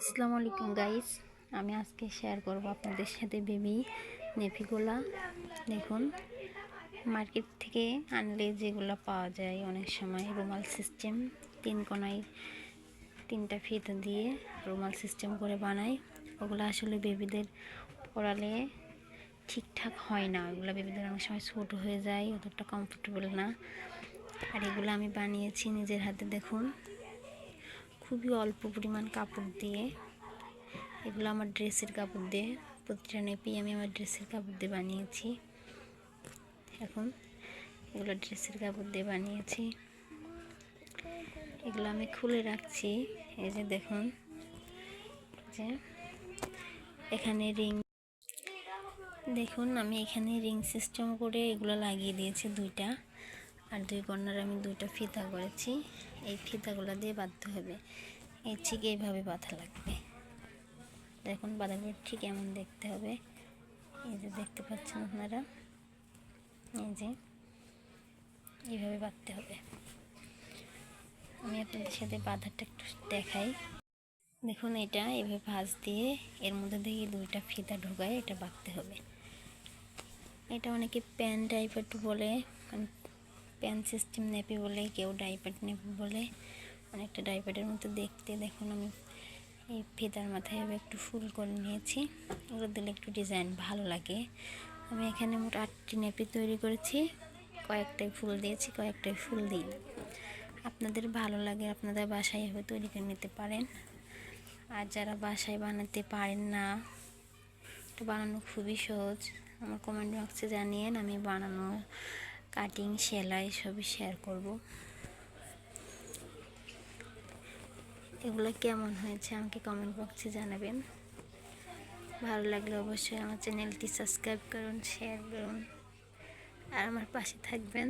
আসসালামু আলাইকুম গাইস আমি আজকে শেয়ার করব আপনাদের সাথে বেবি নেপিগুলা দেখুন মার্কেট থেকে আনলে যেগুলো পাওয়া যায় অনেক সময় রুমাল সিস্টেম তিন কোনায় তিনটা ফিতে দিয়ে রুমাল সিস্টেম করে বানাই ওগুলো আসলে বেবিদের পড়ালে ঠিকঠাক হয় না। ওগুলো বেবিদের অনেক সময় ছোটো হয়ে যায়, অতটা কমফোর্টেবল না। আর এগুলো আমি বানিয়েছি নিজের হাতে, দেখুন। খুবই অল্প পরিমাণ কাপড় দিয়ে, এগুলো আমার ড্রেসের কাপড় দিয়ে, প্রতিটা নেপি আমি আমার ড্রেসের কাপড় দিয়ে বানিয়েছি। এখন এগুলো ড্রেসের কাপড় দিয়ে বানিয়েছি। এগুলো আমি খুলে রাখছি, এই যে দেখুন, যে এখানে রিং, দেখুন আমি এখানে রিং সিস্টেম করে এগুলো লাগিয়ে দিয়েছি দুইটা। আর দুই কর্নার আমি দুইটা ফিতা করেছি। এই ফিতাগুলো দিয়ে বাঁধতে হবে। এই ঠিক এইভাবে বাঁধা লাগবে। দেখুন বাঁধাগুলো ঠিক এমন দেখতে হবে। এই যে দেখতে পাচ্ছেন আপনারা? এই যে এইভাবে বাঁধতে হবে। আমি আপনাদের সাথে বাঁধাটা একটু দেখাই। দেখুন এটা এভাবে ভাঁজ দিয়ে এর মধ্যে দিয়ে দুইটা ফিতা ঢোকায় এটা বাঁধতে হবে। এটা অনেকে প্যান টাইপের বলে মানে প্যান সিস্টেম নেপি বলে, কেউ ডাইপার নেপি বলে। অনেকটা ডাইপারের মতো দেখতে। দেখুন, আমি এই ফেদার মাথায় একটু ফুল করে নিয়েছি। ওগুলো দিলে একটু ডিজাইন ভালো লাগে। আমি এখানে মোট আটটি নেপি তৈরি করেছি। কয়েকটাই ফুল দিয়েছি কয়েকটাই ফুল দিই। আপনাদের ভালো লাগে, আপনাদের বাসায় এভাবে তৈরি করে নিতে পারেন। আর যারা বাসায় বানাতে পারেন না এটা বানানো খুবই সহজ। আমার কমেন্ট বক্সে জানিয়েন, আমি বানানো কাটিং, সেলাই সবই শেয়ার করব। এগুলো কেমন হয়েছে আমাকে কমেন্ট বক্সে জানাবেন। ভালো লাগলে অবশ্যই আমার চ্যানেলটি সাবস্ক্রাইব করুন শেয়ার করুন, আর আমার পাশে থাকবেন।